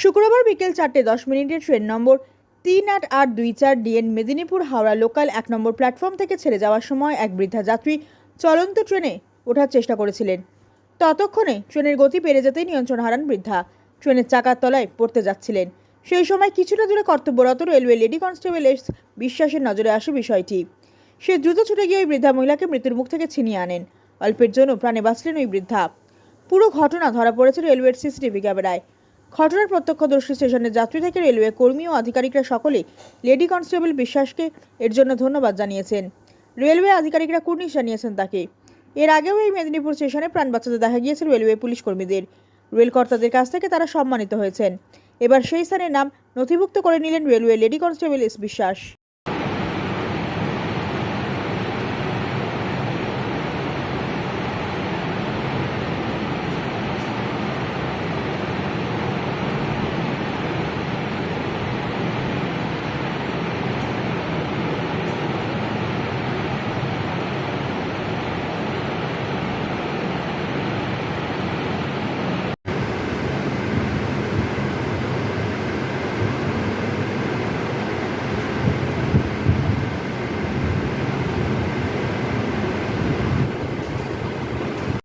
শুক্রবার বিকেল চারটে দশ মিনিটে ট্রেন নম্বর তিন আট আট দুই চার ডিএন মেদিনীপুর হাওড়া লোকাল এক নম্বর প্ল্যাটফর্ম থেকে ছেড়ে যাওয়ার সময় এক বৃদ্ধা যাত্রী চলন্ত ট্রেনে ওঠার চেষ্টা করেছিলেন। ততক্ষণে ট্রেনের গতি বেড়ে যেতেই নিয়ন্ত্রণ হারান বৃদ্ধা। ট্রেনের চাকার তলায় পড়তে যাচ্ছিলেন। সেই সময় কিছুটা দূরে কর্তব্যরত রেলওয়ে লেডি কনস্টেবল এস বিশ্বাসের নজরে আসে বিষয়টি। সে দ্রুত ছুটে গিয়ে ওই বৃদ্ধা মহিলাকে মৃত্যুর মুখ থেকে ছিনিয়ে আনেন। অল্পের জন্য প্রাণে বাঁচলেন ওই বৃদ্ধা। পুরো ঘটনা ধরা পড়েছে রেলওয়ের সিসিটিভি ক্যামেরায়। ঘটনার প্রত্যক্ষদর্শী স্টেশনের যাত্রী থেকে রেলওয়ে কর্মী ও আধিকারিকরা সকলে লেডি কনস্টেবল বিশ্বাসকে এর জন্য ধন্যবাদ জানিয়েছেন। রেলওয়ে আধিকারিকরা কুর্নিশ জানিয়েছেন তাকে। এর আগেও এই মেদিনীপুর স্টেশনে প্রাণ বাঁচাতে দেখা গিয়েছে রেলওয়ে পুলিশ কর্মীদের। রেলকর্তাদের কাছ থেকে তারা সম্মানিত হয়েছেন। এবার সেই স্থানের নাম নথিভুক্ত করে নিলেন রেলওয়ে লেডি কনস্টেবল এস বিশ্বাস।